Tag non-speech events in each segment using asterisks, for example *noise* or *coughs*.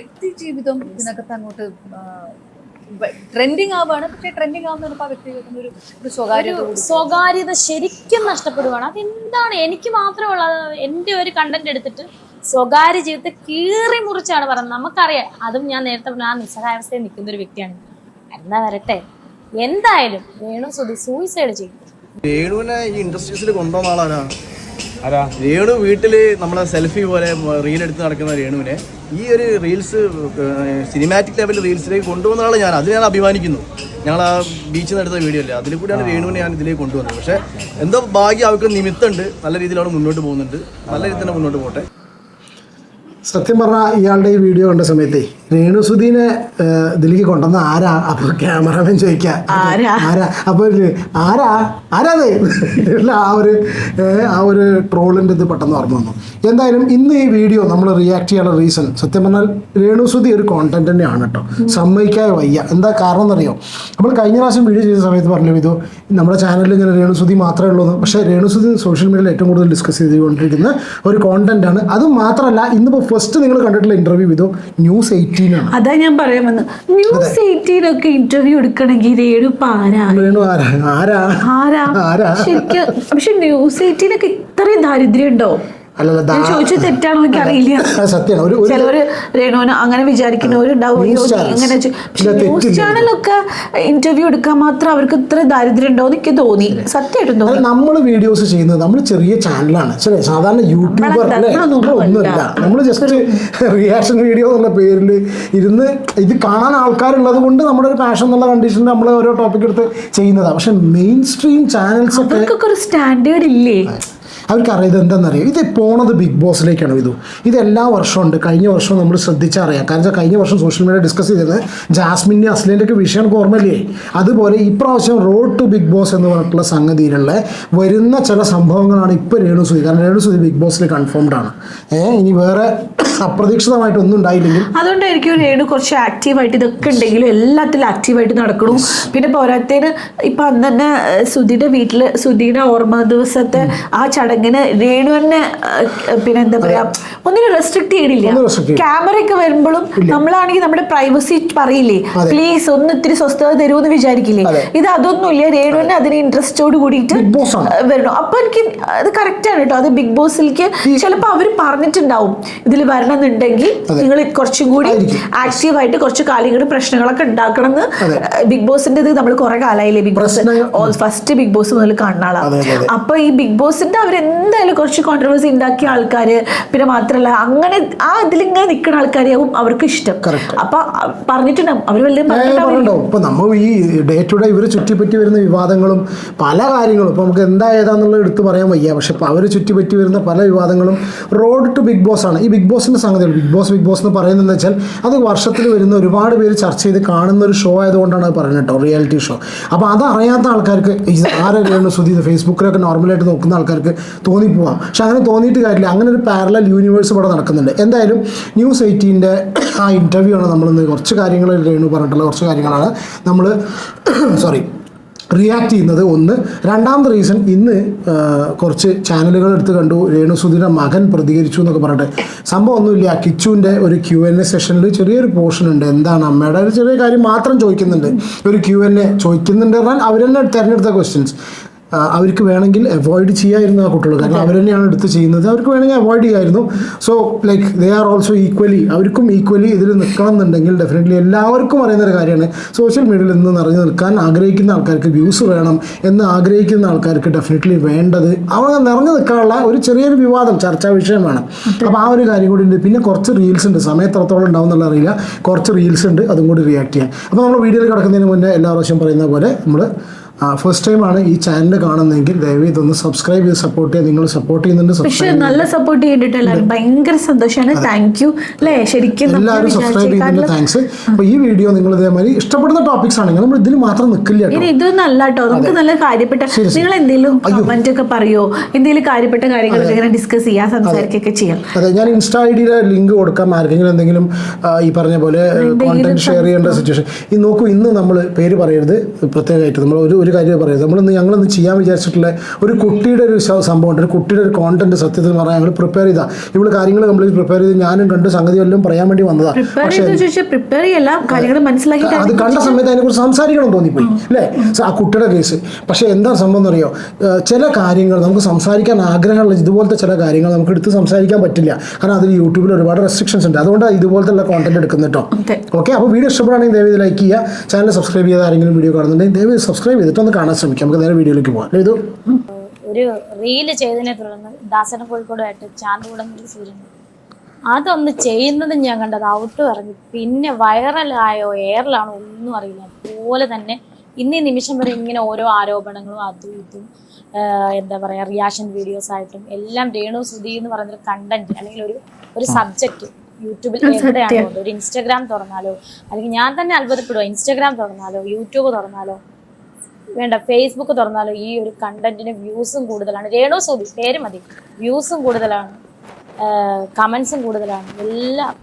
വ്യക്തി ജീവിതം ഇതിനകത്ത് അങ്ങോട്ട് ട്രെൻഡിങ് ആവാണ്. പക്ഷേ ട്രെൻഡിങ് ആവുന്ന ആ വ്യക്തി ഒരു ഒരു സ്വകാര്യത ഒരു സ്വകാര്യത ശരിക്കും നഷ്ടപ്പെടുവാണ്. അതെന്താണ്? എനിക്ക് മാത്രമുള്ള എന്റെ ഒരു കണ്ടന്റ് എടുത്തിട്ട് സ്വകാര്യ ജീവിതത്തെ കീറി മുറിച്ചാണ് പറയുന്നത്. നമുക്കറിയാം അതും ഞാൻ നേരത്തെ പറഞ്ഞ ആ നിസ്സഹായാവസ്ഥയിൽ നിൽക്കുന്ന ഒരു വ്യക്തിയാണ്. എന്നാ വരട്ടെ? എന്തായാലും വേണു സുധി സൂയിസൈഡ് ചെയ്യും വേണുവിനെ ഈ ഇൻഡസ്ട്രീസിൽ കൊണ്ടുവന്ന ആളാരാ? വേണു രേണു വീട്ടിൽ നമ്മളെ സെൽഫി പോലെ റീൽ എടുത്ത് നടക്കുന്ന രേണുവിനെ. ഈ ഒരു റീൽസ് സിനിമാറ്റിക് ലെവൽ റീൽസിലേക്ക് കൊണ്ടുവന്ന ആളെ ഞാൻ അതിൽ ഞാൻ അഭിമാനിക്കുന്നു. ഞങ്ങൾ ആ ബീച്ചിൽ നിന്ന് എടുത്ത വീഡിയോ അല്ലേ? അതിൽ കൂടിയാണ് വേണുവിനെ ഞാൻ ഇതിലേക്ക് കൊണ്ടുവന്നത്. പക്ഷേ എന്തോ ഭാഗ്യം അവർക്ക് നിമിത്തമുണ്ട്. നല്ല രീതിയിൽ അവിടെ മുന്നോട്ട് പോകുന്നുണ്ട്. നല്ല രീതിയിൽ തന്നെ മുന്നോട്ട് പോട്ടെ. സത്യം പറഞ്ഞാൽ ഇയാളുടെ ഈ വീഡിയോ കണ്ട സമയത്തേ രേണുസുദീനെ ഇതിലേക്ക് കൊണ്ടുവന്ന ആരാ? അപ്പൊ ക്യാമറമാൻ ചോദിക്കാം. ആരാ? ആരാ? അപ്പൊ ആരാ? ആരാത് ആ ഒരു ആ ഒരു ട്രോളിന്റെ ഇത് പെട്ടെന്ന് ഓർമ്മ വന്നു. എന്തായാലും ഇന്ന് ഈ വീഡിയോ നമ്മൾ റിയാക്ട് ചെയ്യാനുള്ള റീസൺ സത്യം പറഞ്ഞാൽ രേണുസുതി ഒരു കോണ്ടന്റ് തന്നെയാണ് കേട്ടോ. സമ്മതിക്കാതെ വയ്യ. എന്താ കാരണം എന്നറിയോ? നമ്മൾ കഴിഞ്ഞ പ്രാവശ്യം വീഡിയോ ചെയ്ത സമയത്ത് പറഞ്ഞു ഇത് നമ്മുടെ ചാനലിൽ ഇങ്ങനെ രേണുസുതി മാത്രമേ ഉള്ളൂ എന്ന്. പക്ഷേ രേണുസുതി സോഷ്യൽ മീഡിയയിൽ ഏറ്റവും കൂടുതൽ ഡിസ്കസ് ചെയ്തുകൊണ്ടിരിക്കുന്ന ഒരു കോണ്ടന്റ് ആണ്. അത് മാത്രമല്ല ഇന്നിപ്പോൾ ഫസ്റ്റ് നിങ്ങൾ കണ്ടിട്ടുള്ള ഇന്റർവ്യൂ ഇത്? ന്യൂസ് എയ്റ്റീൻ ആണ്. അതാ ഞാൻ പറയാൻ വന്നത്. ന്യൂസ് എയ്റ്റീൻ ഒക്കെ ഇന്റർവ്യൂ എടുക്കണമെങ്കിൽ രേണു ആരാ? ആരാ? ആരാ? ശരിക്കും പക്ഷെ ന്യൂസ് എയ്റ്റീൻ ഒക്കെ ഇത്രയും ദാരിദ്ര്യം ഉണ്ടോ അല്ലല്ല ദാ- ചോദിച്ചത് തെറ്റാണോ എനിക്ക് അറിയില്ല. അത് സത്യമാണ് ഒരു ഒരു ചിലവര് രേണുവിന് അങ്ങനെ വിചാരിക്കുന്നവരുണ്ടാവും News അയ്യോ, നീ channels. ഇങ്ങനെ ചെ- പക്ഷെ ഇല്ല, ന്യൂസ് തെറ്റില്ല. ചാനലൊക്കെ ഇന്റർവ്യൂ എടുക്കാൻ മാത്രം അവർക്ക് ഇത്ര ദാരിദ്ര്യം ഉണ്ടോ എന്ന് എനിക്ക് തോന്നി. സത്യമായിട്ടും തോന്നി. നമ്മൾ വീഡിയോസ് ചെയ്യുന്നത് നമ്മൾ ചെറിയ ചാനലാണ് ശരി സാധാരണ യൂട്യൂബർ നമ്മളെന്താ, അല്ലേ? നമ്മളൊന്നും നമ്മളൊന്നുമില്ല അല്ല. നമ്മൾ ജസ്റ്റ് റിയാക്ഷൻ വീഡിയോ എന്നുള്ള പേരിൽ ഇരുന്ന് ഇത് കാണാൻ ആൾക്കാരുള്ളത് കൊണ്ട് നമ്മുടെ ഒരു പാഷൻ എന്നുള്ള കണ്ടീഷനിൽ നമ്മൾ ഓരോ ടോപ്പിക് എടുത്ത് ചെയ്യുന്നതാണ് പക്ഷെ മെയിൻ സ്ട്രീം ചാനൽസ് ഒക്കെ അവർക്കൊക്കെ ഒരു സ്റ്റാൻഡേർഡ് ഇല്ലേ? അവർക്ക് അറിയാം ഇത് പോണത് ബിഗ് ബോസിലേക്കാണ് ഇത് ഇത് എല്ലാ വർഷവും ഉണ്ട്. കഴിഞ്ഞ വർഷം നമ്മൾ ശ്രദ്ധിച്ചറിയാം. കാരണം വെച്ചാൽ കഴിഞ്ഞ വർഷം സോഷ്യൽ മീഡിയ ഡിസ്കസ് ചെയ്തത് ജാസ്മിന്റെ അസ്ലിന്റെ ഒക്കെ വിഷയം ഓർമ്മയില്ലേ? അതുപോലെ ഇപ്രാവശ്യം റോഡ് ടു ബിഗ് ബോസ് എന്ന് പറഞ്ഞിട്ടുള്ള സംഗതിയിലുള്ള വരുന്ന ചില സംഭവങ്ങളാണ് ഇപ്പോൾ രേണു സുധി. കാരണം രേണു സുധി ബിഗ് ബോസിൽ കൺഫേംഡ് ആണ്. ഇനി വേറെ അപ്രതീക്ഷിതമായിട്ടൊന്നും ഉണ്ടായില്ലെങ്കിൽ അതുകൊണ്ടായിരിക്കും രേണു കുറച്ച് ആക്റ്റീവായിട്ട് ഇതൊക്കെ ഉണ്ടെങ്കിലും എല്ലാത്തിലും ആക്റ്റീവായിട്ട് നടക്കണു. പിന്നെ പോരാത്തേന് ഇപ്പൊ അന്ന് തന്നെ സുധിയുടെ വീട്ടിൽ സുധിയുടെ ഓർമ്മ ദിവസത്തെ ആ ചടങ്ങിന് രേണു തന്നെ പിന്നെ എന്താ പറയാ ഒന്നിനും റെസ്ട്രിക്ട് ചെയ്യണില്ല. ക്യാമറ ഒക്കെ വരുമ്പോഴും നമ്മളാണെങ്കിൽ നമ്മുടെ പ്രൈവസി പറയില്ലേ? പ്ലീസ് ഒന്ന് ഇത്തിരി സ്വസ്ഥത തരുമെന്ന് വിചാരിക്കില്ലേ. ഇത് അതൊന്നുമില്ല. രേണു തന്നെ അതിന് ഇൻട്രസ്റ്റോട് കൂടിയിട്ട് വരണം. അപ്പൊ എനിക്ക് അത് കറക്റ്റ് ആണ് കേട്ടോ. അത് ബിഗ് ബോസിലേക്ക് ചിലപ്പോ അവർ പറഞ്ഞിട്ടുണ്ടാവും. ഇതിൽ വരണമെന്നുണ്ടെങ്കിൽ അതെ. നിങ്ങൾ കുറച്ചും കൂടി ആക്റ്റീവ് ആയിട്ട് കുറച്ച് കാലികൾ പ്രശ്നങ്ങളൊക്കെ ഉണ്ടാക്കണം എന്ന് ബിഗ് ബോസിന്റെ ഇത് നമ്മൾ കുറെ കാലമായില്ലേ? Bigg Boss first Bigg Boss മുതൽ കാണുന്ന ആളാണ്. അപ്പൊ ഈ ബിഗ് ബോസിന്റെ അവർ എന്തായാലും കുറച്ച് കോൺട്രവേഴ്സി ഉണ്ടാക്കിയ ആൾക്കാര് പിന്നെ മാത്രല്ല അങ്ങനെ ആ ഇതിലിങ്ങനെ നിൽക്കുന്ന ആൾക്കാരെയാവും അവർക്ക് ഇഷ്ടം. അപ്പൊ പറഞ്ഞിട്ടുണ്ടാവും. അവർ വലിയ ഇപ്പൊ നമ്മൾ ഈ ഡേ ടു ഡേ ഇവർ ചുറ്റിപ്പറ്റി വരുന്ന വിവാദങ്ങളും പല കാര്യങ്ങളും ഇപ്പൊ നമുക്ക് എന്താ ഏതാന്നുള്ളത് എടുത്ത് പറയാൻ വയ്യ. പക്ഷെ അവർ അവർ ചുറ്റിപ്പറ്റി വരുന്ന പല വിവാദങ്ങളും റോഡ് ടു ബിഗ് ബോസ് ആണ്. ഈ ബിഗ് ബോസിന്റെ സംഗതികൾ ബിഗ് ബോസ് ബിഗ് ബോസ് എന്ന് പറയുന്നതെന്ന് വെച്ചാൽ അത് വർഷത്തിൽ വരുന്ന ഒരുപാട് പേര് ചർച്ച ചെയ്ത് കാണുന്ന ഒരു ഷോ ആയതുകൊണ്ടാണ് അത് പറയുന്നത് കേട്ടോ റിയാലിറ്റി ഷോ അപ്പോൾ അത് അറിയാത്ത ആൾക്കാർക്ക് ഇത് ആരെയാണ് സുധി ഫേസ്ബുക്കിലൊക്കെ നോർമലായിട്ട് നോക്കുന്ന ആൾക്കാർക്ക് തോന്നിപ്പോവാം. പക്ഷെ അങ്ങനെ തോന്നിയിട്ട് കാര്യമില്ല. അങ്ങനെ ഒരു പാരലൽ യൂണിവേഴ്സ് ഇവിടെ നടക്കുന്നുണ്ട്. എന്തായാലും ന്യൂസ് എയ്റ്റീന്റെ ആ ഇന്റർവ്യൂ ആണ് നമ്മളിന്ന് കുറച്ച് കാര്യങ്ങൾ രേണു പറഞ്ഞിട്ടുള്ള കുറച്ച് കാര്യങ്ങളാണ്. നമ്മൾ സോറി റിയാക്ട് ചെയ്യുന്നത്. ഒന്ന്. രണ്ടാമത്തെ റീസൺ ഇന്ന് കുറച്ച് ചാനലുകൾ എടുത്ത് കണ്ടു. രേണുസുധിയുടെ മകൻ പ്രതികരിച്ചു എന്നൊക്കെ പറഞ്ഞിട്ട്. സംഭവം ഒന്നുമില്ല. കിച്ചുവിന്റെ ഒരു ക്യു എൻ എ സെഷനിൽ ചെറിയൊരു പോർഷൻ ഉണ്ട്. എന്താണ് അമ്മയുടെ ഒരു ചെറിയ കാര്യം മാത്രം ചോദിക്കുന്നുണ്ട്. ഒരു ക്യു എൻ എ ചോദിക്കുന്നുണ്ട് പറഞ്ഞാൽ അവർ തന്നെ തിരഞ്ഞെടുത്ത ക്വസ്റ്റ്യൻസ് അവർക്ക് വേണമെങ്കിൽ അവോയ്ഡ് ചെയ്യായിരുന്നു ആ കുട്ടികൾ കാരണം അവർ തന്നെയാണ് എടുത്ത് ചെയ്യുന്നത്. അവർക്ക് വേണമെങ്കിൽ അവോയ്ഡ് ചെയ്യായിരുന്നു. So like they are also equally അവർക്കും ഈക്വലി ഇതിൽ നിൽക്കണം എന്നുണ്ടെങ്കിൽ ഡെഫിനറ്റ്ലി എല്ലാവർക്കും അറിയുന്ന ഒരു കാര്യമാണ്. സോഷ്യൽ മീഡിയയിൽ നിന്ന് നിറഞ്ഞു നിൽക്കാൻ ആഗ്രഹിക്കുന്ന ആൾക്കാർക്ക് വ്യൂസ് വേണം എന്ന് ആഗ്രഹിക്കുന്ന ആൾക്കാർക്ക് ഡെഫിനറ്റ്ലി വേണ്ടത് അവർ നിറഞ്ഞു നിൽക്കാനുള്ള ഒരു ചെറിയൊരു വിവാദം ചർച്ചാ വിഷയമാണ്. അപ്പോൾ ആ ഒരു കാര്യം കൂടി ഉണ്ട്. പിന്നെ കുറച്ച് റീൽസ് ഉണ്ട്. സമയം എത്രത്തോളം ഉണ്ടാവും എന്നുള്ള അറിയില്ല. കുറച്ച് റീൽസ് ഉണ്ട്. അതും കൂടി റിയാക്ട് ചെയ്യാം. അപ്പോൾ നമ്മൾ വീഡിയോയിൽ കിടക്കുന്നതിന് മുന്നേ എല്ലാ പ്രാവശ്യം പറയുന്ന പോലെ നമ്മൾ ഫസ്റ്റ് ടൈം ആണ് ഈ ചാനൽ കാണുന്നതെങ്കിൽ ദയവ് ഇതൊന്ന് സബ്സ്ക്രൈബ് ചെയ്ത് സപ്പോർട്ട് ചെയ്യുക നിങ്ങൾ സപ്പോർട്ട് ചെയ്യുന്നുണ്ട് പക്ഷെ നല്ല സപ്പോർട്ട് ചെയ്തിട്ട് എല്ലാവരും ഭയങ്കര സന്തോഷമാണ് താങ്ക് യു അല്ലേ? ശരിക്കും എല്ലാവരും സബ്സ്ക്രൈബ് ചെയ്യുന്നുണ്ട് താങ്ക്സ് അപ്പോൾ ഈ വീഡിയോ നിങ്ങൾ ഇതേമാതിരി ഇഷ്ടപ്പെടുന്ന ടോപ്പിക്സ് ആണെങ്കിൽ നമ്മൾ ഇതിൽ മാത്രം നിൽക്കില്ല ഇനി ഇതൊന്നും അല്ല കേട്ടോ. നമുക്ക് നല്ല കാര്യപ്പെട്ട. നിങ്ങൾ എന്തെങ്കിലും കമന്റ് ഒക്കെ പറയോ? എന്തെങ്കിലും കാര്യപ്പെട്ട കാര്യങ്ങൾ ഇങ്ങനെ ഡിസ്കസ് ചെയ്യാൻ സംസാരിക്കുകയൊക്കെ ചെയ്യാം. അതെ ഞാൻ ഇൻസ്റ്റാ ഐ ഡിയുടെ ലിങ്ക് കൊടുക്കാം. ആർക്കെങ്കിലും എന്തെങ്കിലും ഈ പറഞ്ഞ പോലെ കോണ്ടന്റ് ഷെയർ ചെയ്യേണ്ട സിറ്റുവേഷൻ ഈ നോക്കൂ ഇന്ന് നമ്മൾ പേര് പറയരുത്. പ്രത്യേകമായിട്ട് നമ്മൾ ഒരു ഒരു കാര്യം പറയുന്നത് നമ്മളിന്ന് ഞങ്ങളിന്ന് ചെയ്യാൻ വിചാരിച്ചിട്ടുള്ള ഒരു കുട്ടിയുടെ ഒരു സംഭവമുണ്ട്. ഒരു കുട്ടിയുടെ ഒരു കോണ്ടന്റ് സത്യത്തിൽ പറഞ്ഞാൽ ഞങ്ങൾ പ്രിപ്പയർ ചെയ്താ. ഇവൾ കാര്യങ്ങൾ കംപ്ലീറ്റ് പ്രിപ്പയർ ചെയ്ത് ഞാനും കണ്ട് സംഗതി എല്ലാം പറയാൻ വേണ്ടി വന്നതാ. പക്ഷേ അത് കണ്ട സമയത്ത് അതിനെക്കുറിച്ച് സംസാരിക്കണം തോന്നിപ്പോയി. അല്ലേ? ആ കുട്ടിയുടെ കേസ് പക്ഷേ എന്താ സംഭവം എന്നറിയോ? ചില കാര്യങ്ങൾ നമുക്ക് സംസാരിക്കാൻ ആഗ്രഹമുള്ള ഇതുപോലത്തെ ചില കാര്യങ്ങൾ നമുക്ക് എടുത്ത് സംസാരിക്കാൻ പറ്റില്ല. കാരണം അതിൽ യൂട്യൂബിൽ ഒരുപാട് റെസ്ട്രിക്ഷൻസ് ഉണ്ട്. അതുകൊണ്ടാണ് ഇതുപോലത്തെ കോണ്ടന്റ് എടുക്കുന്നത് കേട്ടോ. ഓക്കെ അപ്പോൾ വീഡിയോ ഇഷ്ടപ്പെടുകയാണെങ്കിൽ ദയവ് ലൈക്ക് ചെയ്യുക. ചാനൽ സബ്സ്ക്രൈബ് ചെയ്ത് ആരെങ്കിലും വീഡിയോ കാണുന്നുണ്ടെങ്കിൽ ദയവ് സബ്സ്ക്രൈബ് ചെയ്തിട്ട് ഒന്ന് കാണാൻ ശ്രമിക്കാം. നമുക്ക് നേരെ വീഡിയോയിലേക്ക് പോകാം അല്ലേ ഇത് ഒരു റീൽ ചെയ്തതിനെ തുടർന്ന് ദാസന കോഴിക്കോടുമായിട്ട് ചാന്തുകൂടങ്ങളിൽ സൂര്യൻ അതൊന്ന് ചെയ്യുന്നത് ഞാൻ കണ്ടത് ഔട്ട് പറഞ്ഞു പിന്നെ വൈറലായോ എയറിലാണോ ഒന്നും അറിയില്ല. അതുപോലെ തന്നെ ഇന്നീ നിമിഷം വരെ ഇങ്ങനെ ഓരോ ആരോപണങ്ങളും അതും ഇതും എന്താ പറയാ റിയാക്ഷൻ വീഡിയോസ് ആയിട്ടും എല്ലാം രേണു സുധി എന്ന് പറയുന്നൊരു കണ്ടന്റ് അല്ലെങ്കിൽ ഒരു ഒരു സബ്ജക്റ്റ് യൂട്യൂബിൽ എവിടെയാണോ ഒരു ഇൻസ്റ്റാഗ്രാം തുറന്നാലോ? അല്ലെങ്കിൽ ഞാൻ തന്നെ അത്ഭുതപ്പെടുക ഇൻസ്റ്റാഗ്രാം തുറന്നാലോ? യൂട്യൂബ് തുറന്നാലോ? വേണ്ട ഫേസ്ബുക്ക് തുറന്നാലോ ഈ ഒരു കണ്ടന്റിന് വ്യൂസും കൂടുതലാണ്. രേണു സൂതി പേര് മതി. വ്യൂസും കൂടുതലാണ്. കമൻസും കൂടുതലാണ്. എല്ലാം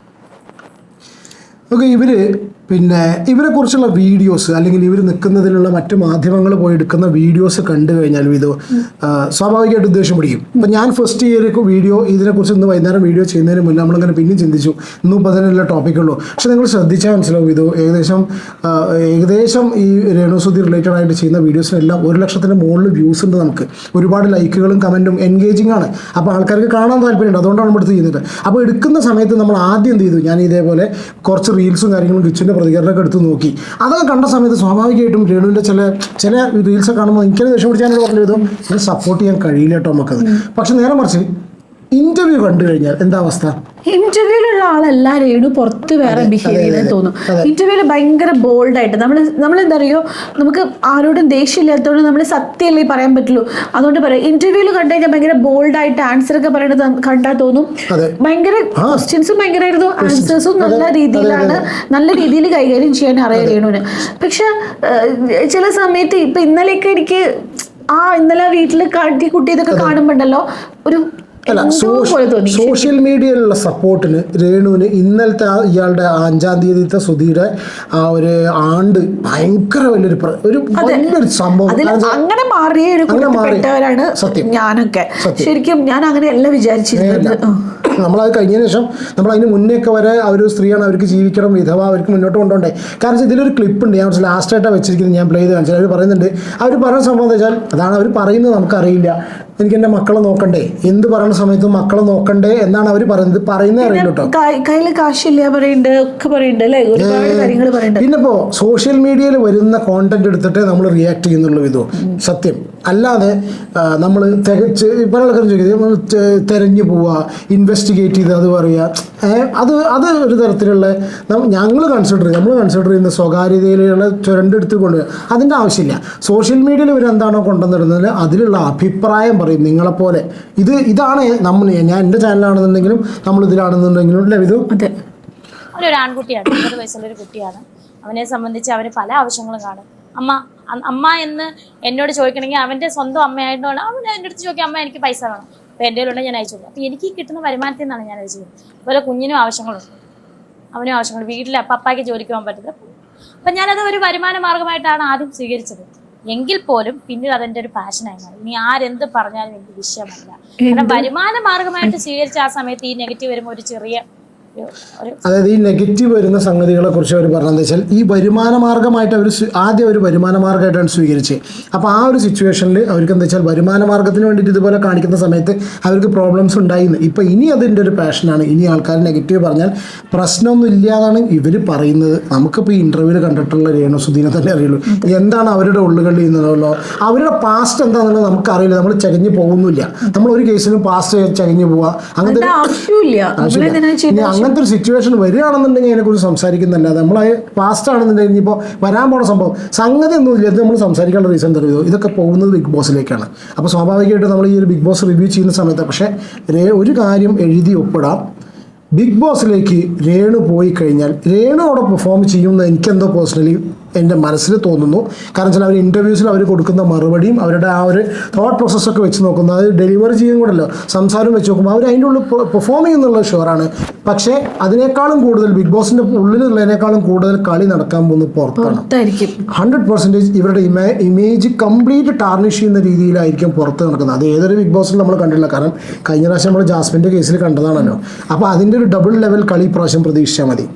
ഓക്കെ ഇവർ പിന്നെ ഇവരെ കുറിച്ചുള്ള വീഡിയോസ് അല്ലെങ്കിൽ ഇവർ നിൽക്കുന്നതിലുള്ള മറ്റു മാധ്യമങ്ങൾ പോയി എടുക്കുന്ന വീഡിയോസ് കണ്ടു കഴിഞ്ഞാലും ഇത് സ്വാഭാവികമായിട്ട് ഉദ്ദേശം പിടിക്കും. ഇപ്പം ഞാൻ ഫസ്റ്റ് ഇയർക്ക് വീഡിയോ ഇതിനെക്കുറിച്ച് ഇന്ന് വൈകുന്നേരം വീഡിയോ ചെയ്യുന്നതിന് മുന്നേ നമ്മളിങ്ങനെ പിന്നെയും ചിന്തിച്ചു. ഇന്നും ഇപ്പം അതിനുള്ള ടോപ്പിക്കുള്ളൂ പക്ഷെ നിങ്ങൾ ശ്രദ്ധിച്ചാൽ മനസ്സിലാവും ഇത് ഏകദേശം ഏകദേശം ഈ രേണുസുതി റിലേറ്റഡ് ആയിട്ട് ചെയ്യുന്ന വീഡിയോസിനെല്ലാം ഒരു ലക്ഷത്തിന് മുകളിൽ വ്യൂസ് ഉണ്ട് നമുക്ക്. ഒരുപാട് ലൈക്കുകളും കമന്റും എൻഗേജിങ് ആണ്. അപ്പോൾ ആൾക്കാർക്ക് കാണാൻ താല്പര്യമുണ്ട്. അതുകൊണ്ടാണ് നമ്മൾ ചെയ്യുന്നത്. അപ്പോൾ എടുക്കുന്ന സമയത്ത് നമ്മൾ ആദ്യം എന്ത് ചെയ്തു? ഞാൻ ഇതേപോലെ കുറച്ച് റീൽസും കാര്യങ്ങളും കിച്ചന്റെ പ്രതികരണമൊക്കെ എടുത്ത് നോക്കി. അതൊക്കെ കണ്ട സമയത്ത് സ്വാഭാവികമായിട്ടും രേണുവിന്റെ ചില ചില റീൽസൊക്കെ കാണുമ്പോൾ എനിക്കത് ദേഷ്യം പിടിച്ചാൽ പറഞ്ഞു ഇത് സപ്പോർട്ട് ചെയ്യാൻ കഴിയില്ല കേട്ടോ നമുക്കത് പക്ഷെ നേരെ മറിച്ച് ഇന്റർവ്യൂ കണ്ടു കഴിഞ്ഞാൽ എന്താ അവസ്ഥ? ഇന്റർവ്യൂലുള്ള ആളല്ല രേണു. പുറത്ത് വേറെ ബിഹേവ് ചെയ്യുന്നത് തോന്നും. ഇന്റർവ്യൂൽ ഭയങ്കര ബോൾഡായിട്ട് നമ്മൾ നമ്മൾ എന്താ അറിയോ നമുക്ക് ആരോടും ദേഷ്യമില്ലാത്തതുകൊണ്ട് നമ്മൾ സത്യമല്ലേ പറയാൻ പറ്റുള്ളൂ. അതുകൊണ്ട് പറയാം. ഇന്റർവ്യൂൽ കണ്ടു കഴിഞ്ഞാൽ ഭയങ്കര ബോൾഡായിട്ട് ആൻസർ ഒക്കെ പറയുന്നത് കണ്ടാൽ തോന്നും. ഭയങ്കര ക്വസ്റ്റ്യൻസും ഭയങ്കരമായിരുന്നു ആൻസേഴ്സും നല്ല രീതിയിലാണ് നല്ല രീതിയിൽ കൈകാര്യം ചെയ്യാൻ അറിയാം രേണുവിന്. പക്ഷെ ചില സമയത്ത് ഇപ്പൊ ഇന്നലെയൊക്കെ എനിക്ക് ആ ഇന്നലെ വീട്ടിൽ കാട്ടി കുട്ടിയതൊക്കെ കാണുമ്പോണ്ടല്ലോ ഒരു അല്ല സോഷ്യൽ മീഡിയയിലുള്ള സപ്പോർട്ടിന് രേണുവിന് ഇന്നലത്തെ ഇയാളുടെ അഞ്ചാം തീയതിത്തെ സുധിയുടെ ആ ഒരു ആണ്ട് ഭയങ്കര വലിയൊരു ഒരു വലിയൊരു സംഭവം. അങ്ങനെ മാറിയ ഒരു അങ്ങനെ സത്യം. ഞാനൊക്കെ. ശരിക്കും ഞാൻ അങ്ങനെയല്ല വിചാരിച്ചിരുന്നത്. നമ്മളത് കഴിഞ്ഞതിന് ശേഷം നമ്മൾ അതിന് മുന്നേക്ക് വരെ ആ ഒരു സ്ത്രീയാണ് അവർക്ക് ജീവിക്കണം വിധവ അവർക്ക് മുന്നോട്ട് കൊണ്ടുപോകണ്ടേ. കാരണം ഇതിലൊരു ക്ലിപ്പ് ഉണ്ട്. ഞാൻ ലാസ്റ്റായിട്ടാണ് വെച്ചിരിക്കുന്നത്. ഞാൻ പ്ലേ ചെയ്ത് കാണിച്ചത്. അവർ പറയുന്നുണ്ട്. അവർ പറയുന്ന സംഭവം എന്ന് വെച്ചാൽ അതാണ് അവർ പറയുന്നത് നമുക്കറിയില്ല എനിക്ക് എന്റെ മക്കളെ നോക്കണ്ടേ? എന്ത് പറയുന്ന സമയത്തും മക്കളെ നോക്കണ്ടേ എന്നാണ് അവർ പറയുന്നത്. പറയുന്നേ അറിയില്ല കേട്ടോ. കൈ- കാശില്ല പറയുന്നുണ്ട് ഒക്കെ പറയുന്നുണ്ട് അല്ലേ? ഒരുപാട് കാര്യങ്ങൾ പറയുന്നുണ്ട് പിന്നെ സോഷ്യൽ മീഡിയയിൽ വരുന്ന കോണ്ടന്റ് എടുത്തിട്ട് നമ്മൾ റിയാക്ട് ചെയ്യുന്നുള്ള ഇതോ. സത്യം. അല്ലാതെ നമ്മൾ തികച്ച് പല ആൾക്കാരും ചോദിക്കുന്നത് നമ്മൾ തെരഞ്ഞു പോവുക ഇൻവെസ്റ്റിഗേറ്റ് ചെയ്ത് അത് പറയുക. അത് അത് ഒരു തരത്തിലുള്ള ഞങ്ങൾ കൺസിഡർ ചെയ്യും നമ്മൾ കൺസിഡർ ചെയ്യുന്ന സ്വകാര്യതയിലുള്ള ചുരണ്ടെടുത്ത് കൊണ്ടുവരിക അതിന്റെ ആവശ്യമില്ല. സോഷ്യൽ മീഡിയയിൽ ഇവരെന്താണോ കൊണ്ടുവന്നിരുന്നത് അതിലുള്ള അഭിപ്രായം പറയും നിങ്ങളെപ്പോലെ. ഇത് ഇതാണ് നമ്മൾ ഞാൻ എന്റെ ചാനലാണെന്നുണ്ടെങ്കിലും നമ്മൾ ഇതിലാണെന്നുണ്ടെങ്കിലും അല്ലേ ഇത് അതെ. അവനൊരു ആൺകുട്ടിയാണ്. ഇരുപത് വയസ്സുള്ള ഒരു കുട്ടിയാണ്. അവനെ സംബന്ധിച്ച് അവന് പല ആവശ്യങ്ങളും കാണും. അമ്മ അമ്മ എന്ന് എന്നോട് ചോദിക്കണമെങ്കിൽ അവന്റെ സ്വന്തം അമ്മയായതുകൊണ്ട് അവൻ എന്റെ അടുത്ത് ചോദിക്കും അമ്മ എനിക്ക് പൈസ വേണം. അപ്പൊ എന്റെ ഉണ്ടെങ്കിൽ ഞാൻ അയച്ചു കൊടുക്കും അപ്പൊ എനിക്ക് കിട്ടുന്ന വരുമാനത്തിൽ നിന്നാണ് ഞാൻ അത് ചെയ്യുന്നത്. അതുപോലെ കുഞ്ഞിനും ആവശ്യങ്ങളുണ്ട് അവനും ആവശ്യങ്ങൾ വീട്ടിൽ പപ്പായ്ക്ക് ജോലിക്ക് പോകാൻ പറ്റില്ല അപ്പൊ ഞാനത് ഒരു വരുമാന മാർഗമായിട്ടാണ് ആദ്യം സ്വീകരിച്ചത്. എങ്കിൽ പോലും പിന്നീട് അതെന്റെ ഒരു പാഷനായി മാറി. ഇനി ആരെന്ത് പറഞ്ഞാലും എനിക്ക് വിഷയമല്ല. കാരണം വരുമാന മാർഗമായിട്ട് സ്വീകരിച്ച ആ സമയത്ത് ഈ നെഗറ്റീവ് വരുമ്പോൾ ഒരു ചെറിയ അതായത് ഈ നെഗറ്റീവ് വരുന്ന സംഗതികളെ കുറിച്ച് അവർ പറഞ്ഞതെന്ന് വെച്ചാൽ ഈ വരുമാന മാർഗമായിട്ട് അവർ ആദ്യം ഒരു വരുമാന മാർഗമായിട്ടാണ് സ്വീകരിച്ചത് അപ്പോൾ ആ ഒരു സിറ്റുവേഷനിൽ അവർക്ക് എന്താ വെച്ചാൽ വരുമാന മാർഗത്തിന് വേണ്ടിയിട്ട് ഇതുപോലെ കാണിക്കുന്ന സമയത്ത് അവർക്ക് പ്രോബ്ലംസ് ഉണ്ടായിരുന്നു ഇപ്പോൾ ഇനി അതിന്റെ ഒരു പാഷനാണ് ഇനി ആൾക്കാർ നെഗറ്റീവ് പറഞ്ഞാൽ പ്രശ്നമൊന്നും ഇല്ലാതാണ് ഇവർ പറയുന്നത്. നമുക്കിപ്പോൾ ഈ ഇന്റർവ്യൂവിൽ കണ്ടിട്ടുള്ള രേണുസുദീനെ തന്നെ അറിയുള്ളൂ. എന്താണ് അവരുടെ ഉള്ളുകളിൽ നിന്നുള്ളോ അവരുടെ പാസ്റ്റ് എന്താണെന്നുള്ളത് നമുക്കറിയില്ല. നമ്മൾ ചകഞ്ഞു പോകുന്നില്ല നമ്മൾ ഒരു കേസിലും പാസ്റ്റ് ചകഞ്ഞു പോവുക അങ്ങനത്തെ അതിന്റെ അങ്ങനത്തെ ഒരു സിറ്റുവേഷൻ വരികയാണെന്നുണ്ടെങ്കിൽ അതിനെക്കുറിച്ച് സംസാരിക്കുന്നില്ല നമ്മൾ പാസ്റ്റ് ആണെന്നുണ്ടെങ്കിൽ ഇനിയിപ്പോൾ വരാൻ പോണ സംഭവം സംഗതി ഒന്നും ഇല്ല. നമ്മൾ സംസാരിക്കാനുള്ള റീസൺ തരുമോ ഇതൊക്കെ പോകുന്നത് ബിഗ് ബോസിലേക്കാണ് അപ്പോൾ സ്വാഭാവികമായിട്ട് നമ്മൾ ഈ ഒരു ബിഗ് ബോസ് റിവ്യൂ ചെയ്യുന്ന സമയത്ത് പക്ഷേ ഒരു കാര്യം എഴുതി ഒപ്പിടാം. ബിഗ് ബോസിലേക്ക് രേണു പോയി കഴിഞ്ഞാൽ രേണു അവിടെ പെർഫോം ചെയ്യുമെന്ന് എനിക്കെന്തോ പേഴ്സണലി എന്റെ മനസ്സിൽ തോന്നുന്നു. കാരണം വെച്ചാൽ അവർ ഇന്റർവ്യൂസിൽ അവർ കൊടുക്കുന്ന മറുപടിയും അവരുടെ ആ ഒരു തോട്ട് പ്രോസസ്സൊക്കെ വെച്ച് നോക്കുന്നു. അത് ഡെലിവറി ചെയ്യും കൂടല്ലോ. സംസാരം വെച്ച് നോക്കുമ്പോൾ അവർ അതിന്റെ ഉള്ളിൽ പെർഫോം ചെയ്യുന്നുള്ള ഷുവറാണ് പക്ഷേ അതിനേക്കാളും കൂടുതൽ ബിഗ് ബോസിന്റെ ഉള്ളിലുള്ളതിനേക്കാളും കൂടുതൽ കളി നടക്കാൻ പോകുന്നത് പുറത്താണ്. ഹൺഡ്രഡ് പെർസെന്റേജ് ഇവരുടെ ഇമേ ഇമേജ് കംപ്ലീറ്റ് ടാർണിഷ് ചെയ്യുന്ന രീതിയിലായിരിക്കും പുറത്ത് നടക്കുന്നത്. അത് ഏതൊരു ബിഗ് ബോസിൽ നമ്മൾ കണ്ടില്ല കാരണം കഴിഞ്ഞ പ്രാവശ്യം നമ്മൾ ജാസ്മിന്റെ കേസിൽ കണ്ടതാണല്ലോ. അപ്പോൾ അതിന്റെ ഒരു ഡബിൾ ലെവൽ കളി പ്രാവശ്യം പ്രതീക്ഷിച്ചാൽ മതി.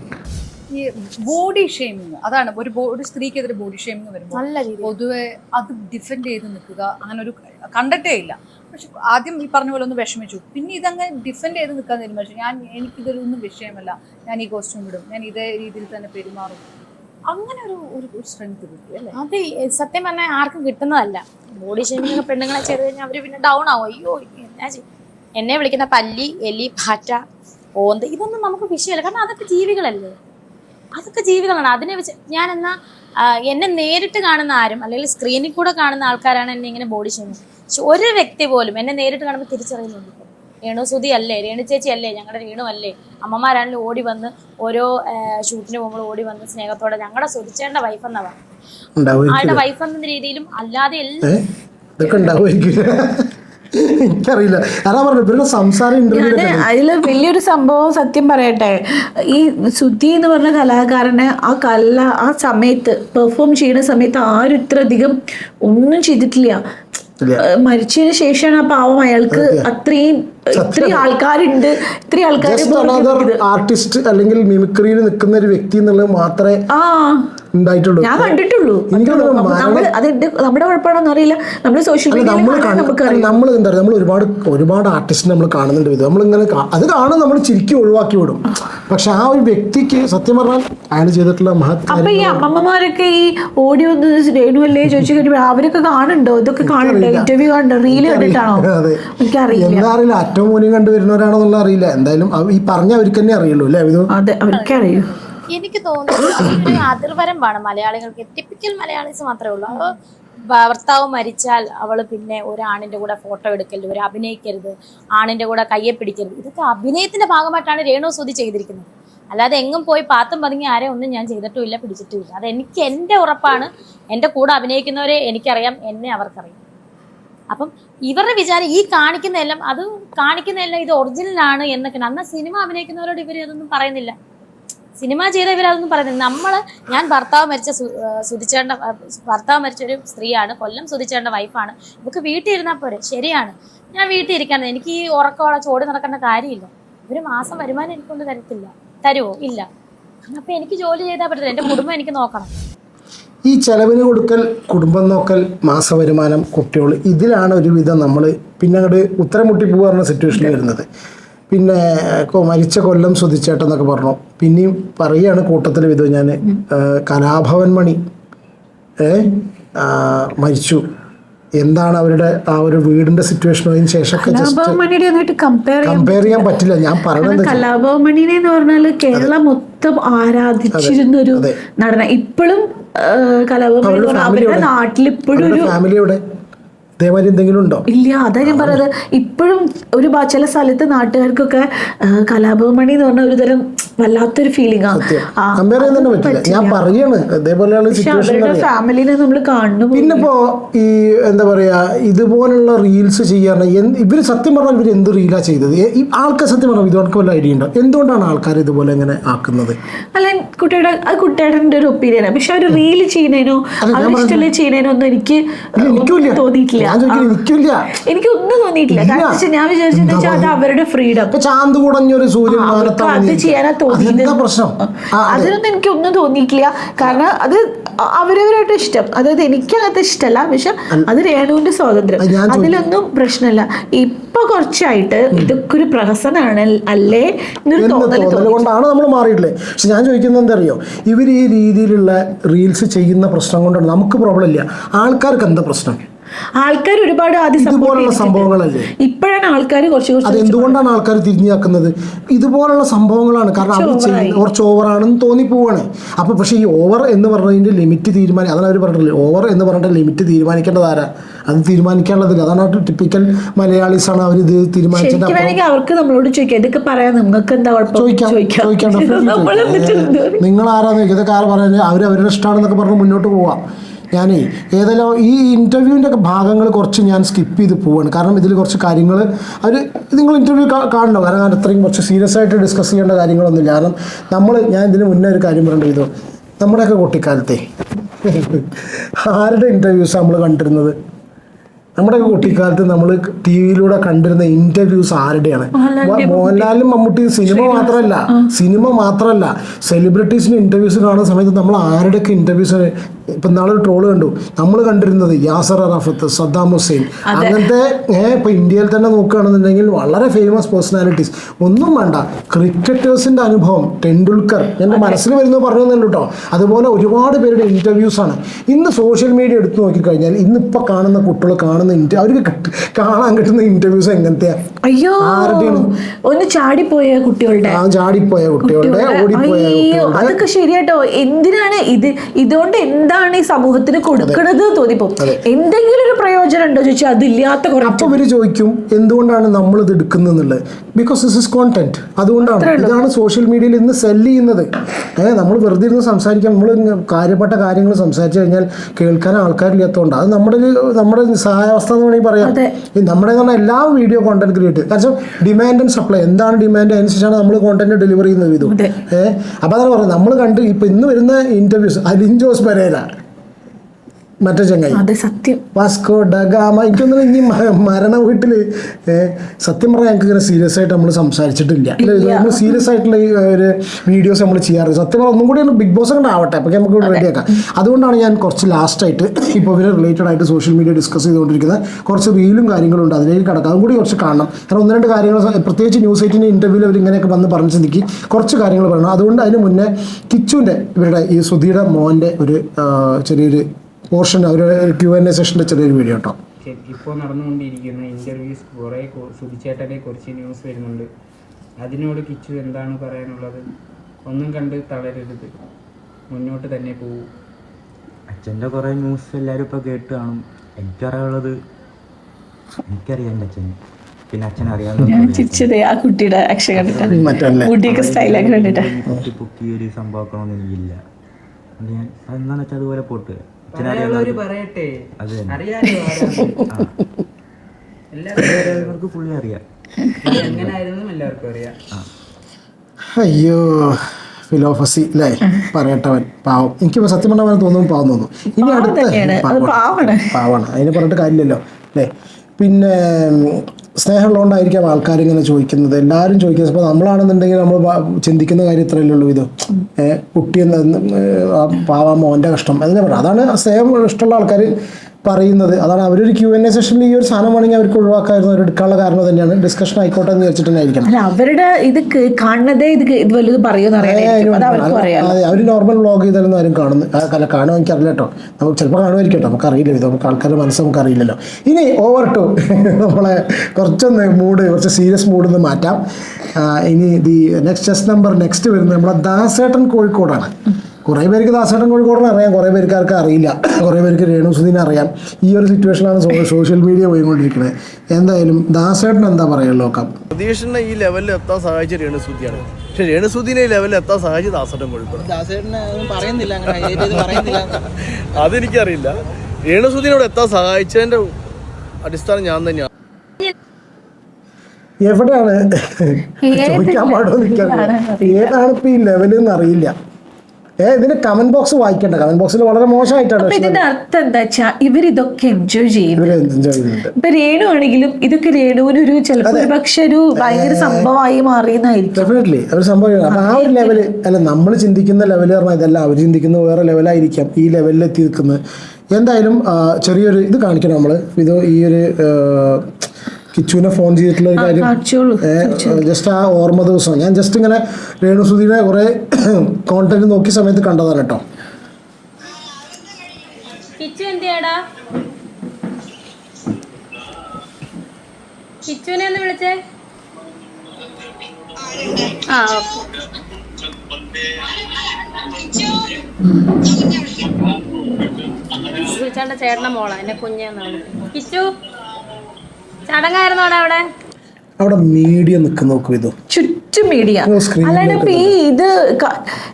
ബോഡി ഷെയ്മിങ് അതാണ് ഒരു ബോഡി ഒരു സ്ത്രീക്കെതിരെ ബോഡി ഷെയ്മിങ് വരുമ്പോൾ നല്ല രീതി പൊതുവെ അത് ഡിഫെൻഡ് ചെയ്ത് നിൽക്കുക അങ്ങനെ ഒരു കണ്ടിട്ടേ ഇല്ല. പക്ഷെ ആദ്യം ഈ പറഞ്ഞ പോലെ ഒന്ന് വിഷമിച്ചു. പിന്നെ ഇതങ്ങനെ ഡിഫെൻഡ് ചെയ്ത് നിൽക്കാൻ തീരുമാനിച്ചു. ഞാൻ എനിക്കിതൊരു വിഷയമല്ല. ഞാൻ ഈ കോസ്റ്റ്യൂം ഇടും. ഞാൻ ഇതേ രീതിയിൽ തന്നെ പെരുമാറും. അങ്ങനെ ഒരു ഒരു സ്ട്രെങ്ത് കിട്ടി അല്ലേ? അത് സത്യം പറഞ്ഞാൽ ആർക്കും കിട്ടുന്നതല്ല. ബോഡി ഷെയിമിങ് പെണ്ണുങ്ങളെ ചെയ്ത് കഴിഞ്ഞാൽ അവർ പിന്നെ ഡൗൺ ആവും. അയ്യോ എന്നെ വിളിക്കുന്ന പല്ലി എലി പാറ്റ ഓന്ത് ഇതൊന്നും നമുക്ക് വിഷയമല്ല. കാരണം അതൊക്കെ ജീവികളല്ലേ? അതൊക്കെ ജീവികളാണ്. അതിനെ വെച്ച് ഞാൻ എന്നാ എന്നെ നേരിട്ട് കാണുന്ന ആരും അല്ലെങ്കിൽ സ്ക്രീനിൽ കൂടെ കാണുന്ന ആൾക്കാരാണ് എന്നെ ഇങ്ങനെ ബോഡി ചെയ്യുന്നത് പക്ഷെ ഒരു വ്യക്തി പോലും എന്നെ നേരിട്ട് കാണുമ്പോൾ തിരിച്ചറിയുന്നുണ്ട്. രേണു സുതി അല്ലേ? രേണു ചേച്ചി അല്ലേ? ഞങ്ങളുടെ രേണു അല്ലേ? അമ്മമാരാണെങ്കിലും ഓടി വന്ന് ഓരോ ഷൂട്ടിന് പോകുമ്പോൾ ഓടി വന്ന് സ്നേഹത്തോടെ ഞങ്ങളുടെ സുതിച്ചേണ്ട വൈഫ് എന്നാ പറയുന്നത് ആളുടെ വൈഫ് എന്ന രീതിയിലും അല്ലാതെ എല്ലാം ഏ ഇതൊക്കെ ഉണ്ടാവുമായിരിക്കും എനിക്കറിയില്ല. അതാ പറഞ്ഞു ഇവരുടെ സംസാരം ഇന്റർവ്യൂ അതിൽ വലിയൊരു സംഭവം സത്യം പറയട്ടെ. ഈ ശുദ്ധി എന്ന് പറഞ്ഞ കലാകാരനെ ആ കല ആ സമയത്ത് പെർഫോം ചെയ്യുന്ന സമയത്ത് ആരും ഇത്ര അധികം ഒന്നും ചെയ്തിട്ടില്ല. മരിച്ചതിന് ശേഷമാണ് ആ പാവം അയാൾക്ക് അത്രയും ഇത്രയും ആൾക്കാരുണ്ട്. ഇത്രയും ആൾക്കാർ ആർട്ടിസ്റ്റ് അല്ലെങ്കിൽ മിമിക്രിയിൽ നിൽക്കുന്ന ഒരു വ്യക്തി എന്നുള്ളത് മാത്രമേ ആ. ഉണ്ടായിട്ടുള്ളൂ. ഞാൻ കണ്ടിട്ടുള്ളൂ. നമ്മൾ നമ്മുടെ കുഴപ്പമാണോന്ന് അറിയില്ല. നമ്മൾ സോഷ്യൽ നമ്മൾ നമ്മൾ എന്താ പറയുക നമ്മൾ ഒരുപാട് ഒരുപാട് ആർട്ടിസ്റ്റിനെ നമ്മൾ കാണുന്നുണ്ട്. ഇത് നമ്മളിങ്ങനെ അത് കാണും നമ്മൾ ചിരിക്കും ഒഴിവാക്കി വിടും. പക്ഷെ ആ ഒരു വ്യക്തിക്ക് സത്യം പറഞ്ഞാൽ അയാൾ ചെയ്തിട്ടുള്ള മഹത്വം അപ്പൊ ഈ അമ്മമ്മമാരൊക്കെ ഈ ഓഡിയോ വന്ന് രേണു അല്ലേ ചോദിച്ചു കഴിഞ്ഞാൽ അവരൊക്കെ കാണുന്നുണ്ടോ? ഇതൊക്കെ കാണുന്നുണ്ടോ ഇന്റർവ്യൂ കാണുന്നുണ്ടോ റീൽ കണ്ടിട്ടാണോ? അറിയില്ല. അറ്റവും മൂല്യം കണ്ടുവരുന്നവരാണെന്നുള്ള അറിയില്ല എന്തായാലും ഈ പറഞ്ഞ അവർക്ക് തന്നെ അറിയുള്ളൂ അല്ലേ അതെ അവർക്കറിയൂ. എനിക്ക് തോന്നുന്നു അതിർവരമ്പാണ് മലയാളികൾക്ക്. ടിപ്പിക്കൽ മലയാളീസ് മാത്രമേ ഉള്ളൂ. അപ്പോൾ ഭർത്താവ് മരിച്ചാൽ അവൾ പിന്നെ ഒരു ആണിന്റെ കൂടെ ഫോട്ടോ എടുക്കരുത് ഒരു അഭിനയിക്കരുത് ആണിന്റെ കൂടെ കയ്യെ പിടിക്കരുത്. ഇതൊക്കെ അഭിനയത്തിന്റെ ഭാഗമായിട്ടാണ് രേണു സുതി ചെയ്തിരിക്കുന്നത്. അല്ലാതെ എങ്ങും പോയി പാത്തും പതുങ്ങി ആരെ ഒന്നും ഞാൻ ചെയ്തിട്ടുമില്ല പിടിച്ചിട്ടുമില്ല. അത് എനിക്ക് എന്റെ ഉറപ്പാണ്. എന്റെ കൂടെ അഭിനയിക്കുന്നവരെ എനിക്കറിയാം എന്നെ അവർക്കറിയാം. അപ്പം ഇവരുടെ വിചാരം ഈ കാണിക്കുന്നതെല്ലാം അത് കാണിക്കുന്നതെല്ലാം ഇത് ഒറിജിനലാണ് എന്നൊക്കെ അന്ന് സിനിമ അഭിനയിക്കുന്നവരോട് ഇവർ അതൊന്നും പറയുന്നില്ല. സിനിമ ചെയ്ത ഇവരതൊന്നും പറയുന്നില്ല. നമ്മൾ ഞാൻ ഭർത്താവ് മരിച്ച സുധിച്ചേണ്ട ഭർത്താവ് മരിച്ച ഒരു സ്ത്രീയാണ്. കൊല്ലം സുധിച്ചേണ്ട വൈഫാണ്. ഇവക്ക് വീട്ടിൽ ഇരുന്നാൽ പോരെ. ശരിയാണ്. ഞാൻ വീട്ടിൽ ഇരിക്കാൻ എനിക്ക് ഈ ഉറക്കമുള്ള ചോടി നടക്കേണ്ട കാര്യമില്ല. ഒരു മാസം വരുമാനം എനിക്കൊണ്ട് തരത്തില്ല. തരുമോ ഇല്ല. അപ്പം എനിക്ക് ജോലി ചെയ്താൽ പറ്റത്തില്ല. എന്റെ കുടുംബം എനിക്ക് നോക്കണം. ഈ ചെലവിന് കൊടുക്കൽ കുടുംബം നോക്കൽ മാസവരുമാനം കുട്ടികൾ ഇതിലാണ് ഒരുവിധം നമ്മൾ പിന്നെ അങ്ങോട്ട് ഉത്തരം മുട്ടിപ്പോ പറഞ്ഞ സിറ്റുവേഷനിൽ വരുന്നത്. പിന്നെ മരിച്ച കൊല്ലം സുധിച്ചേട്ടെന്നൊക്കെ പറഞ്ഞു. പിന്നെയും പറയുകയാണ് കൂട്ടത്തിൽ വിധം ഞാൻ കലാഭവൻ മണി ഏ മരിച്ചു. എന്താണ് അവരുടെ ആ ഒരു വീടിന്റെ സിറ്റുവേഷൻ അതിന് ശേഷമൊക്കെ കലാഭവമണിയുടെ കമ്പയർ ചെയ്യാൻ പറ്റില്ല. ഞാൻ പറഞ്ഞത് കലാഭവമണിനെ എന്ന് പറഞ്ഞാൽ കേരളം മൊത്തം ആരാധിച്ചിരുന്ന ഒരു നടന. ഇപ്പോഴും കലാഭവമണി അവരുടെ നാട്ടിൽ ഇപ്പോഴും ഒരു ഫാമിലിയുടെ ഇതേമാതിരി എന്തെങ്കിലും ഉണ്ടോ? ഇല്ല അതാ ഞാൻ പറഞ്ഞത്. ഇപ്പോഴും ഒരു ചില സ്ഥലത്ത് നാട്ടുകാർക്കൊക്കെ കലാഭവമണി എന്ന് പറഞ്ഞ ഒരു തരം വല്ലാത്തൊരു ഫീലിംഗ് ഞാൻ. പറയാണ് അവരുടെ ഫാമിലിനെ നമ്മൾ കാണുന്നു പിന്നെ ഇപ്പോ ഈ എന്താ പറയാ ഇതുപോലുള്ള റീൽസ് ചെയ്യാൻ ഇവർ സത്യം പറഞ്ഞാൽ ഇവർ എന്ത് റീലാ ചെയ്തത്? ആൾക്കാർ സത്യം പറഞ്ഞാൽ ഇതുകൊണ്ട് വല്ല ഐഡിയ ഉണ്ടോ? എന്തുകൊണ്ടാണ് ആൾക്കാർ ഇതുപോലെ ഇങ്ങനെ ആക്കുന്നത്? അല്ല കുട്ടിയുടെ അത് കുട്ടിയുടെ ഒരു ഒപ്പീനിയനാണ് പക്ഷെ അവർ റീൽ ചെയ്യുന്നതിനോ അവർ ചെയ്യുന്നതിനോ ഒന്നും എനിക്ക് തോന്നിയിട്ടില്ല. ഞാൻ ചോദിക്കുന്നത് എനിക്കില്ല എനിക്ക് ഒന്നും തോന്നിയിട്ടില്ല കാരണം. ഞാൻ വിചാരിച്ചത് വെച്ചാൽ അത് അവരുടെ ഫ്രീഡം ഇപ്പൊ ചാന്ത് കുടഞ്ഞൊരു സൂര്യൻ അവർക്ക് മാനത്താണ് അത് ചെയ്യാനാ തോന്നിയത്. അതെന്താ പ്രശ്നം? ആ, അതെ. അതിനൊന്നും എനിക്ക് ഒന്നും തോന്നിയിട്ടില്ല. കാരണം അത് അവരവരായിട്ട് ഇഷ്ടം. അതായത് എനിക്ക് അങ്ങനത്തെ ഇഷ്ടമല്ല പക്ഷെ അത് രേണുവിന്റെ സ്വാതന്ത്ര്യം. അത് ഞാൻ ചോദിക്കും. അതിലൊന്നും പ്രശ്നമില്ല ഇപ്പൊ കുറച്ചായിട്ട് ഇതൊക്കെ ഒരു പ്രഹസനാണ് അല്ലേ എന്നൊരു എന്ന് തോന്നൽ തോന്നൽ തോന്നി കൊണ്ടാണ് നമ്മൾ മാറിയിട്ടുള്ളത് പക്ഷെ ഞാൻ ചോദിക്കുന്നത് എന്തറിയോ? ഇവർ ഈ രീതിയിലുള്ള റീൽസ് ചെയ്യുന്ന പ്രശ്നം കൊണ്ടാണ്. നമുക്ക് പ്രോബ്ലം ഇല്ല. ആൾക്കാർക്ക് എന്താ പ്രശ്നം? ആൾക്കാർ ഒരുപാട് ആദ്യം ഇതുപോലുള്ള സംഭവങ്ങളല്ലേ? ഇപ്പോഴാണ് ആൾക്കാർ കുറച്ച് അത് കുറച്ച് എന്തുകൊണ്ടാണ് ആൾക്കാർ തിരിഞ്ഞാക്കുന്നത്? ഇതുപോലുള്ള സംഭവങ്ങളാണ്. കാരണം അവർ ചെയ്യുന്ന കുറച്ച് ഓവറാണെന്ന് തോന്നിപ്പോവാണ്. അപ്പോൾ പക്ഷേ ഈ ഓവർ എന്ന് പറഞ്ഞതിന്റെ ലിമിറ്റ് തീരുമാനം അതാണ് അവർ പറഞ്ഞില്ലേ ഓവർ എന്ന് പറഞ്ഞിട്ട് ലിമിറ്റ് തീരുമാനിക്കേണ്ടത് ആരാ? അത് തീരുമാനിക്കാനുള്ളതില്ല. അതാണ് ടിപ്പിക്കൽ മലയാളീസ് ആണ് അവർ ഇത് തീരുമാനിച്ചത്. അവർക്ക് നമ്മളോട് ചോദിക്കാം. ഇതൊക്കെ പറയാം നിങ്ങൾക്ക് എന്താ ചോദിക്കാം. ചോദിക്കാം? നിങ്ങൾ ആരാന്ന് ഇതൊക്കെ ആരാ പറയുന്നത്? അവർ അവരുടെ ഇഷ്ടമാണെന്നൊക്കെ പറഞ്ഞ് മുന്നോട്ട് പോവാം. ഞാനേ ഏതെല്ലാം ഈ ഇന്റർവ്യൂവിന്റെ ഒക്കെ ഭാഗങ്ങൾ കുറച്ച് ഞാൻ സ്കിപ്പ് ചെയ്ത് പോവാണ്. കാരണം ഇതിൽ കുറച്ച് കാര്യങ്ങൾ അവർ നിങ്ങൾ ഇന്റർവ്യൂ കാണണോ. കാരണം ഞാൻ അത്രയും കുറച്ച് സീരിയസ് ആയിട്ട് ഡിസ്കസ് ചെയ്യേണ്ട കാര്യങ്ങളൊന്നുമില്ല. കാരണം നമ്മൾ ഞാൻ ഇതിന് മുന്നേ ഒരു കാര്യം പറയേണ്ടി ചെയ്തു. നമ്മുടെയൊക്കെ കുട്ടിക്കാലത്തെ ആരുടെ ഇന്റർവ്യൂസ് നമ്മൾ കണ്ടിരുന്നത്? നമ്മുടെ കുട്ടിക്കാലത്ത് നമ്മൾ ടി വിയിലൂടെ കണ്ടിരുന്ന ഇന്റർവ്യൂസ് ആരുടെയാണ്? മോഹൻലാലും മമ്മൂട്ടി സിനിമ മാത്രമല്ല സിനിമ മാത്രമല്ല സെലിബ്രിറ്റീസിന് ഇന്റർവ്യൂസ് കാണുന്ന സമയത്ത് നമ്മൾ ആരുടെയൊക്കെ ഇന്റർവ്യൂസ് ഇപ്പം നാളെ ട്രോൾ കണ്ടു. നമ്മൾ കണ്ടിരുന്നത് യാസർ അറാഫത്ത് സദ്ദാം ഹുസൈൻ. അങ്ങനത്തെ ഇപ്പൊ ഇന്ത്യയിൽ തന്നെ നോക്കുകയാണെന്നുണ്ടെങ്കിൽ വളരെ ഫേമസ് പേഴ്സണാലിറ്റീസ് ഒന്നും വേണ്ട. ക്രിക്കറ്റേഴ്സിന്റെ അനുഭവം ടെണ്ടുൽക്കർ. എന്റെ മനസ്സിൽ വരുന്നത് പറഞ്ഞു തന്നെ കേട്ടോ അതുപോലെ ഒരുപാട് പേരുടെ ഇന്റർവ്യൂസ് ആണ്. ഇന്ന് സോഷ്യൽ മീഡിയ എടുത്തു നോക്കിക്കഴിഞ്ഞാൽ ഇന്നിപ്പോൾ കാണുന്ന കുട്ടികൾ കാണുന്ന ഇന്റർ അവർക്ക് കാണാൻ കിട്ടുന്ന ഇന്റർവ്യൂസ് എങ്ങനത്തെയാ? അയ്യോ? ഒന്ന് ചാടിപ്പോയ കുട്ടികളുടെ. ചാടിപ്പോയ കുട്ടികളുടെ ഓടിപ്പോയ അതൊക്കെ ശരിയാട്ടോ. എന്തിനാണ് ഇത്? ഇതുകൊണ്ട് എന്താണ് ഈ സമൂഹത്തിന് കൊടുക്കണത് തോന്നിപ്പോ? എന്തെങ്കിലും ഒരു പ്രയോജനം ഉണ്ടോ ചോദിച്ചാൽ അതില്ലാത്ത കുറെ അപ്പൊ ഇവർ ചോദിക്കും എന്തുകൊണ്ടാണ് നമ്മൾ ഇത് എടുക്കുന്നത് ബിക്കോസ് ദിസ് ഇസ് കോണ്ടന്റ് അതുകൊണ്ടാണ് ഇതാണ് സോഷ്യൽ മീഡിയയിൽ ഇന്ന് സെൽ ചെയ്യുന്നത്. ഏഹ് നമ്മൾ വെറുതെ ഇരുന്ന് സംസാരിക്കാം. നമ്മൾ കാര്യപ്പെട്ട കാര്യങ്ങൾ സംസാരിച്ചു കഴിഞ്ഞാൽ കേൾക്കാൻ ആൾക്കാരില്ലാത്തതുകൊണ്ട് അത് നമ്മുടെ ഒരു നമ്മുടെ സഹായാവസ്ഥ എന്ന് വേണമെങ്കിൽ പറയാം. നമ്മുടെ പറഞ്ഞാൽ എല്ലാ വീഡിയോ കോണ്ടന്റ് ക്രിയേറ്റ് കാരണം ഡിമാൻഡ് ആൻഡ് സപ്ലൈ എന്താണ് ഡിമാൻഡ് അതിനനുസരിച്ചാണ് നമ്മൾ കോണ്ടന്റ് ഡെലിവറി ചെയ്യുന്നത് ഇതും. ഏഹ് അപ്പൊ അതാണ് പറയുന്നത് നമ്മൾ കണ്ട് ഇപ്പൊ ഇന്ന് വരുന്ന ഇന്റർവ്യൂസ് അലിൻ ജോസ് പെരേര. മറ്റേ ചങ്ങായി. അതെ സത്യം. വാസ്കോ ഡഗാമ എനിക്കൊന്നും ഇനി മരണ വീട്ടിൽ സത്യം പറഞ്ഞാൽ ഞങ്ങൾക്ക് ഇങ്ങനെ സീരിയസ് ആയിട്ട് നമ്മൾ സംസാരിച്ചിട്ടില്ല. നമ്മൾ സീരിയസ് ആയിട്ടുള്ള ഒരു വീഡിയോസ് നമ്മൾ ചെയ്യാറ്. സത്യം പറഞ്ഞാൽ ഒന്നും കൂടി ബിഗ് ബോസ് കൊണ്ട് ആവട്ടെ. അപ്പോൾ നമുക്ക് റെഡിയാക്കാം അതുകൊണ്ടാണ് ഞാൻ കുറച്ച് ലാസ്റ്റ് ആയിട്ട് ഇപ്പോൾ ഇവരെ റിലേറ്റഡ് ആയിട്ട് സോഷ്യൽ മീഡിയ ഡിസ്കസ് ചെയ്തുകൊണ്ടിരിക്കുന്ന കുറച്ച് റീലും കാര്യങ്ങളും ഉണ്ട് അതിലേക്ക് കിടക്കാം. അതും കൂടി കുറച്ച് കാണണം. കാരണം ഒന്ന് രണ്ട് കാര്യങ്ങൾ പ്രത്യേകിച്ച് ന്യൂസ് എയ്റ്റിന്റെ ഇന്റർവ്യൂവിൽ അവർ ഇങ്ങനെയൊക്കെ വന്ന് പറഞ്ഞ് ചിന്തിക്ക്. കുറച്ച് കാര്യങ്ങൾ പറയണം. അതുകൊണ്ട് അതിന് മുന്നേ കിച്ചുവിന്റെ ഇവരുടെ ഈ സുധീയുടെ മോന്റെ ഒരു ചെറിയൊരു പോർഷൻ അവരുടെ ക്യു എൻ എ സെഷന്റെ ചെറിയൊരു വീഡിയോ കേട്ടോ ഇപ്പോൾ നടന്നുകൊണ്ടിരിക്കുന്ന ഇന്റർവ്യൂസ് കുറേ സുധിച്ചേട്ടനെ കുറിച്ച് ന്യൂസ് വരുന്നുണ്ട്. അതിനോട് കിച്ചു എന്താണ് പറയാനുള്ളത്? ഒന്നും കണ്ട് തളരരുത്. മുന്നോട്ട് തന്നെ പോകൂ അച്ഛന്റെ കുറേ ന്യൂസ് എല്ലാവരും ഇപ്പോൾ കേട്ട് കാണും. എനിക്കറിയാനുള്ളത് എനിക്കറിയാം എന്റെ അച്ഛൻ പിന്നെ അച്ഛൻ ഞാൻ അറിയാവുന്ന ചിരിച്ചത് ആ കുട്ടിയുടെ ആക്ഷൻ കണ്ടിട്ട്. സ്റ്റൈലൊക്കെ ഒരു എനിക്കില്ല. ഞാൻ എന്താണെന്ന് വെച്ചാൽ അതുപോലെ പോട്ട്. പറയാനുള്ളവര് അറിയാവുന്ന പറയട്ടെ. അത് തന്നെ. അറിയാലോ ആരാണ്. *laughs* എല്ലാവർക്കും അറിയാവുന്നവർക്ക് പുള്ളി അറിയാം. *laughs* ഇത് എങ്ങനായിരുന്നു എല്ലാവർക്കും അറിയാം. അയ്യോ ഫിലോഫസി അല്ലേ പറയട്ടവൻ പാവം. എനിക്ക് സത്യം പറഞ്ഞാൽ തോന്നുന്നു പാവം തോന്നുന്നു. ഇനി അടുത്ത പാവാണ്. അതിന് പറഞ്ഞിട്ട് കാര്യമില്ലല്ലോ അല്ലേ പിന്നെ സ്നേഹമുള്ളതുകൊണ്ടായിരിക്കാം ആൾക്കാർ ഇങ്ങനെ ചോദിക്കുന്നത്. എല്ലാവരും ചോദിക്കുന്നത്. ഇപ്പോൾ നമ്മളാണെന്നുണ്ടെങ്കിൽ നമ്മൾ ചിന്തിക്കുന്ന കാര്യം ഇത്രയല്ലേ ഉള്ളൂ ഇത്. കുട്ടി എന്ന പാവ മോന്റെ കഷ്ടം. അതിനെ പറയാം അതാണ് സ്നേഹം ഇഷ്ടമുള്ള ആൾക്കാർ പറയുന്നത്. അതാണ് അവരൊരു ക്യു എൻ എ സെഷനിൽ ഈ ഒരു സാധനം വേണമെങ്കിൽ അവർക്ക് ഒഴിവാക്കായിരുന്നു അവർ എടുക്കാനുള്ള കാരണം തന്നെയാണ്. ഡിസ്കഷൻ ആയിക്കോട്ടെ എന്ന് ആയിരിക്കണം. അവരുടെ ഇത് കാണുന്നതേ ഇത് ഇത് വലുത് പറയുമെന്ന് അറിയാം അവർ നോർമൽ വ്ളോഗ് ചെയ്താലും ആരും കാണുന്നു അല്ല കാണുമോ എനിക്കറിയില്ല കേട്ടോ. നമുക്ക് ചിലപ്പോൾ കാണുമായിരിക്കും കേട്ടോ. നമുക്ക് അറിയില്ല ഇത് നമുക്ക് ആൾക്കാരുടെ മനസ്സ് നമുക്ക് അറിയില്ലല്ലോ ഇനി ഓവർ ടു *laughs* നമ്മളെ കുറച്ചൊന്ന് മൂഡ് കുറച്ച് സീരിയസ് മൂഡ് ഒന്ന് മാറ്റാം. ഇനി the next chess number next വരുന്നത് നമ്മളെ ദാസേട്ടൻ കോഴിക്കോടാണ്. കുറേ പേർക്ക് ദാസേട്ടൻ കോഴിക്കോടിനെ അറിയാം കുറേ പേർക്ക് ആർക്കും അറിയില്ല. കുറേ പേർക്ക് രേണുസുദീനെ അറിയാം. ഈ ഒരു സിറ്റുവേഷനാണ് സോഷ്യൽ മീഡിയ പോയിക്കൊണ്ടിരിക്കുന്നത് എന്തായാലും ദാസേട്ടൻ എന്താ പറയുക നോക്കാം പ്രതീഷിനെ ഈ ലെവലിൽ എത്താൻ സഹായിച്ച രേണുസുതിയാണ് പക്ഷെ രേണുസുദ്ദീനെ ഈ ലെവലിൽ എത്താൻ സഹായിച്ച ദാസേട്ടൻ കോഴിക്കോട് അതെനിക്കറിയില്ല. രേണുസുദ്ദീനോട് എത്താൻ സഹായിച്ചതിന്റെ അടിസ്ഥാനം ഞാൻ തന്നെയാണ്. എവിടെയാണ്? ചോദിക്കാൻ പാടോ നിൽക്കാൻ ഏതാണ്? ഇപ്പൊ ഈ ലെവലെന്ന് അറിയില്ല. ഏ ഇതിന് കമന്റ് ബോക്സ് വായിക്കണ്ട. കമന്റ് ബോക്സിൽ വളരെ മോശമായിട്ടാണ് ഇതിന്റെ അർത്ഥം എന്താ വെച്ചാ ഇവരിതൊക്കെ എൻജോയ് ചെയ്യുന്നു എൻജോയ് ചെയ്യുന്നുണ്ട്. ഇപ്പൊ രേണു ആണെങ്കിലും ഇതൊക്കെ ചിലപ്പോ ഒരു പക്ഷെ ഒരു ഭയങ്കര സംഭവമായി മാറിയെന്നായിരിക്കും. ഡെഫിനറ്റ്ലി ഒരു സംഭവം അപ്പൊ ആ ഒരു ലെവൽ അല്ല നമ്മൾ ചിന്തിക്കുന്ന ലെവൽ പറഞ്ഞാൽ ഇതല്ല. അവർ ചിന്തിക്കുന്ന വേറെ ലെവലായിരിക്കാം ഈ ലെവലിൽ എത്തി നിൽക്കുന്നത് എന്തായാലും ചെറിയൊരു ഇത് കാണിക്കണം നമ്മൾ ഇത് ഈ ഒരു കിച്ചുവിനെ ഫോൺ ചെയ്തിട്ടുള്ള ഒരു കാര്യം. ജസ്റ്റ് ആ ഓർമ്മ ദിവസം. ഞാൻ ജസ്റ്റ് ഇങ്ങനെ രേണുസുധീനെ കുറെ കോണ്ടന്റ് *coughs* നോക്കിയ സമയത്ത് കണ്ടതാണ് കേട്ടോ. കിച്ചു എന്തിയാടാ? കിച്ചുവിനെ ഒന്ന് വിളിച്ചേ. ആ ഓക്കെ. സുചാണ്ട ചേട്ടന്റെ മോളാ എന്നെ കുഞ്ഞെന്നാണ്. കിച്ചു? ചടങ്ങായിരുന്നോടെ അവിടെ? അവിടെ മീഡിയ നിൽക്കുന്ന നോക്കും ഇത് ചുറ്റും മീഡിയ അല്ലാണ്ട് ഇപ്പൊ ഈ ഇത്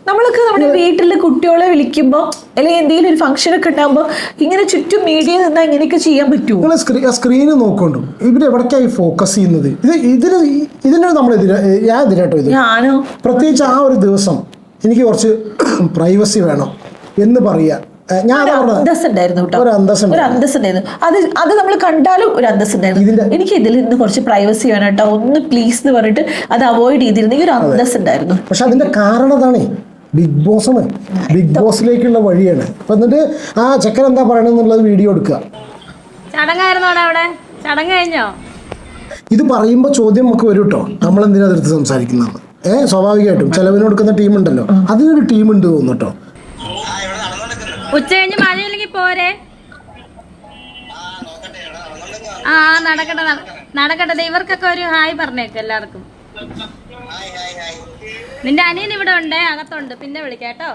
നമ്മൾക്ക് നമ്മുടെ വീട്ടിൽ കുട്ടികളെ വിളിക്കുമ്പോ അല്ലെങ്കിൽ എന്തെങ്കിലും ഒരു ഫംഗ്ഷൻ ഒക്കെ ഉണ്ടാകുമ്പോ ഇങ്ങനെ ചുറ്റും മീഡിയ നിന്നാ ഇങ്ങനെയൊക്കെ ചെയ്യാൻ പറ്റുമോ നിങ്ങൾ സ്ക്രീൻ സ്ക്രീന് നോക്കണ്ടു? ഇവർ എവിടേക്കായി ഫോക്കസ് ചെയ്യുന്നത്? ഇത് ഇതിന് ഇതിന് നമ്മൾ എതിരാ ഞാൻ എതിരാട്ടോ ഇത്. ഞാനോ? പ്രത്യേകിച്ച് ആ ഒരു ദിവസം എനിക്ക് കുറച്ച് *coughs* പ്രൈവസി വേണം എന്ന് പറയാ ഉണ്ടായിരുന്നു കേട്ടോ. ഒരു അന്തസ്സ് ഒരു അന്തസ് ഉണ്ടായിരുന്നു അത് അത് നമ്മൾ കണ്ടാലും ഒരു അന്തസ് ഉണ്ടായിരുന്നു എനിക്ക് ഇതിൽ നിന്ന് കുറച്ച് പ്രൈവസി വേണം കേട്ടോ. ഒന്ന് പ്ലീസ് എന്ന് പറഞ്ഞിട്ട് അത് അവോയ്ഡ് ചെയ്തിരുന്നെങ്കിൽ ഒരു അന്തസ് ഉണ്ടായിരുന്നു പക്ഷെ അതിന്റെ കാരണം അതാണേ ബിഗ് ബോസ് ആണ് ബിഗ് ബോസിലേക്കുള്ള വഴിയാണ്. അപ്പൊ എന്നിട്ട് ആ ചെക്കൻ എന്താ പറയണെന്നുള്ളത് വീഡിയോ എടുക്കുക. ചടങ്ങായിരുന്നോടെ അവിടെ? ചടങ്ങ് കഴിഞ്ഞോ? ഇത് പറയുമ്പോൾ ചോദ്യം നമുക്ക് വരും കേട്ടോ. നമ്മൾ എന്തിനാ അതിർത്ത് സംസാരിക്കുന്നത്? ഏഹ് സ്വാഭാവികമായിട്ടും. ചെലവിന് കൊടുക്കുന്ന ടീം ഉണ്ടല്ലോ അതിനൊരു ടീം ഉണ്ട് തോന്നുന്നു കേട്ടോ. ഉച്ച കഴിഞ്ഞ് മഴയില്ലെങ്കിൽ പോരെ? ആ നടക്കട്ടെ നട- നടക്കട്ടെ. ഇവർക്കൊക്കെ ഒരു ഹായ് പറഞ്ഞേക്ക് എല്ലാവർക്കും. നിന്റെ അനിയൻ ഇവിടെ ഉണ്ട് അകത്തുണ്ട്. പിന്നെ വിളിക്കാട്ടോ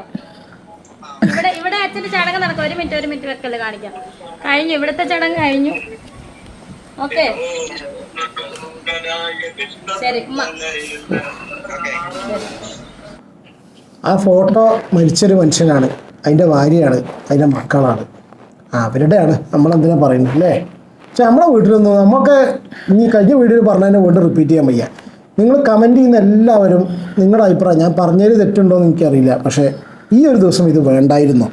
ഇവിടെ ഇവിടെ അച്ഛന്റെ ചടങ്ങ് നടക്കും. ഒരു മിനിറ്റ് ഒരു മിനിറ്റ് വെക്കൽ കാണിക്കാം. കഴിഞ്ഞു. ഇവിടുത്തെ ചടങ്ങ് കഴിഞ്ഞു. ഓക്കെ. ശരി ആ ഫോട്ടോ മരിച്ചൊരു മനുഷ്യനാണ്. അതിന്റെ ഭാര്യയാണ് അതിന്റെ മക്കളാണ്. ആ അവരുടെയാണ് നമ്മളെന്തിനാ പറയുന്നത് അല്ലേ? പക്ഷെ നമ്മളെ വീട്ടിലൊന്നും നമുക്ക് ഇനി കഴിഞ്ഞ വീഡിയോയിൽ പറഞ്ഞതിനെ വീണ്ടും റിപ്പീറ്റ് ചെയ്യാൻ വയ്യ. നിങ്ങൾ കമന്റ് ചെയ്യുന്ന എല്ലാവരും നിങ്ങളുടെ അഭിപ്രായം ഞാൻ പറഞ്ഞതിൽ തെറ്റുണ്ടോ എന്ന് എനിക്കറിയില്ല പക്ഷേ ഈ ഒരു ദിവസം ഇത് വേണ്ടായിരുന്നു.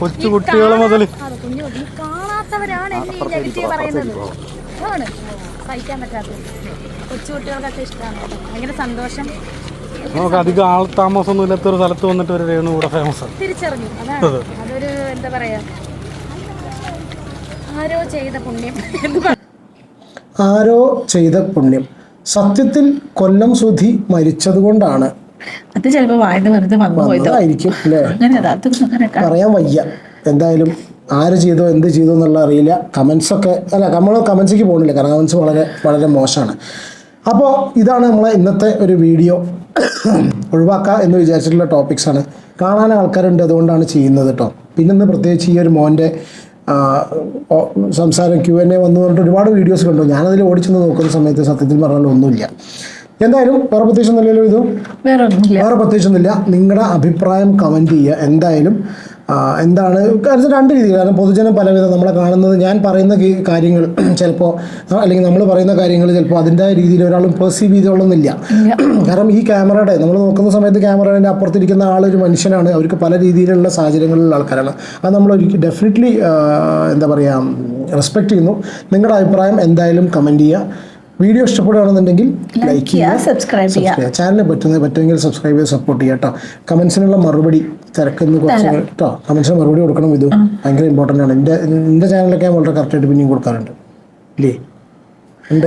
കൊച്ചു കുട്ടികൾ മുതൽ കാണാത്തവരാണ് നെഗറ്റീവ് പറയുന്നത്. ആണ് സഹിക്കാൻ പറ്റാത്തത്. കൊച്ചു കുട്ടികൾക്കൊക്കെ ഇഷ്ടമാണ്. ഭയങ്കര സന്തോഷം. നമുക്ക് അധികം ആൾ താമസമൊന്നും ഇല്ലാത്ത ഒരു സ്ഥലത്ത് വന്നിട്ട് ഒരു രേണു ഇവിടെ ഫേമസ് ആണ്. തിരിച്ചറിഞ്ഞു. അതാണ്. അതൊരു എന്താ പറയാ? ആരോ ചെയ്ത പുണ്യം ആരോ ചെയ്ത പുണ്യം. സത്യത്തിൽ കൊല്ലം സുധി മരിച്ചതുകൊണ്ടാണ്. അത് ചിലപ്പോ വായന വെറുതെ വന്നു വന്നതായിരിക്കും അല്ലേ? അങ്ങനെ അത് അങ്ങനെ പറയാൻ വയ്യ. എന്തായാലും ആര് ചെയ്തോ എന്ത് ചെയ്തോ എന്നുള്ള അറിയില്ല. കമൻസ് ഒക്കെ അല്ല നമ്മൾ കമൻസിക്ക് പോകുന്നില്ല. കാരണം കമൻസ് വളരെ വളരെ മോശമാണ്. അപ്പോൾ ഇതാണ് നമ്മളെ ഇന്നത്തെ ഒരു വീഡിയോ. ഒഴിവാക്കുക എന്ന് വിചാരിച്ചിട്ടുള്ള ടോപ്പിക്സ് ആണ്. കാണാൻ ആൾക്കാരുണ്ട് അതുകൊണ്ടാണ് ചെയ്യുന്നത് കേട്ടോ പിന്നെ ഇന്ന് പ്രത്യേകിച്ച് ഈ ഒരു മോന്റെ സംസാരം ക്യു എൻ എ വന്നു പറഞ്ഞിട്ട് ഒരുപാട് വീഡിയോസ് കണ്ടു. ഞാനതിൽ ഓടിച്ചെന്ന് നോക്കുന്ന സമയത്ത് സത്യത്തിൽ പറഞ്ഞാൽ ഒന്നുമില്ല. എന്തായാലും വേറെ പ്രത്യേകിച്ച് നല്ലല്ലോ ഇത്? വേറെ പ്രത്യേകിച്ചൊന്നുമില്ല. നിങ്ങളുടെ അഭിപ്രായം കമന്റ് ചെയ്യുക. എന്തായാലും എന്താണ്? കാരണം രണ്ട് രീതിയിൽ കാരണം പൊതുജനം പലവിധം നമ്മളെ കാണുന്നത് ഞാൻ പറയുന്ന കാര്യങ്ങൾ *clears throat* ചിലപ്പോൾ അല്ലെങ്കിൽ നമ്മൾ പറയുന്ന കാര്യങ്ങൾ ചിലപ്പോൾ അതിന്റെ രീതിയിൽ ഒരാളും പെർസീവ് ചെയ്തോളൊന്നുമില്ല *clears throat* കാരണം ഈ ക്യാമറയുടെ നമ്മൾ നോക്കുന്ന സമയത്ത് ക്യാമറയുടെ അപ്പുറത്തിരിക്കുന്ന ആളൊരു മനുഷ്യനാണ്. അവർക്ക് പല രീതിയിലുള്ള സാഹചര്യങ്ങളിലുള്ള ആൾക്കാരാണ്. അത് നമ്മൾ ഒരിക്കലും ഡെഫിനറ്റ്ലി എന്താ പറയുക റെസ്പെക്റ്റ് ചെയ്യുന്നു. നിങ്ങളുടെ അഭിപ്രായം എന്തായാലും കമന്റ് ചെയ്യുക. വീഡിയോ ഇഷ്ടപ്പെടുകയാണെന്നുണ്ടെങ്കിൽ ലൈക്ക് ചെയ്യുക, സബ്സ്ക്രൈബ് ചെയ്യുക. ചാനൽ പറ്റുന്നത് പറ്റുമെങ്കിൽ സബ്സ്ക്രൈബ് ചെയ്ത് സപ്പോർട്ട് ചെയ്യുക കേട്ടോ കമൻസിനുള്ള മറുപടി തിരക്കുന്ന കുറച്ച് കേട്ടോ കമൻസിന് മറുപടി കൊടുക്കണം ഇത് ഭയങ്കര ഇമ്പോർട്ടന്റ് ആണ്. എന്റെ എന്റെ ചാനലൊക്കെ ഞാൻ വളരെ കറക്റ്റായിട്ട് പിന്നെയും കൊടുക്കാറുണ്ട്. ഇല്ലേ? ഉണ്ട്.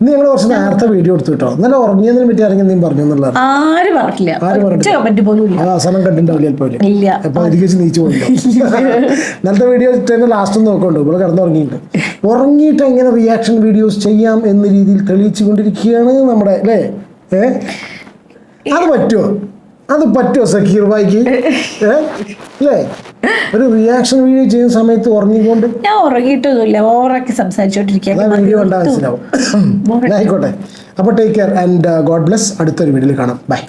ഇന്ന് ഞങ്ങൾ കുറച്ച് നേരത്തെ വീഡിയോ എടുത്തു കിട്ടോ. ഇന്നലെ ഉറങ്ങിയതിനെ പറ്റി ഇറങ്ങി നീ പറഞ്ഞു എന്നുള്ളത് ആര് പറഞ്ഞില്ല ആര് പറഞ്ഞിട്ടില്ല? അവസാനം കണ്ടിട്ടുണ്ടാവില്ല ചിലപ്പോൾ ഇല്ല. അപ്പൊ അതിലേക്ക് നീച്ചു പോയില്ലോ? *laughs* ഇന്നലത്തെ വീഡിയോ തന്നെ ലാസ്റ്റ് നോക്കണ്ടോ? ഇവിടെ കിടന്നുറങ്ങിയിട്ടുണ്ട്. ഉറങ്ങിയിട്ട് എങ്ങനെ റിയാക്ഷൻ വീഡിയോസ് ചെയ്യാം എന്ന രീതിയിൽ തെളിയിച്ചു കൊണ്ടിരിക്കുകയാണ് നമ്മുടെ അല്ലേ? ഏഹ് അത് പറ്റുമോ? അത് പറ്റുമോ സക്കീർ ബായിക്ക് *laughs* അല്ലേ? ഒരു റിയാക്ഷൻ വീഡിയോ ചെയ്യുന്ന സമയത്ത് ഉറങ്ങിക്കൊണ്ട്? ഞാൻ ഉറങ്ങിയിട്ടൊന്നുമില്ല ഓവറാക്കി സംസാരിച്ചോണ്ടിരിക്കുക ആയിക്കോട്ടെ അപ്പോൾ take care and god bless അടുത്തൊരു വീഡിയോയിൽ കാണാം. ബൈ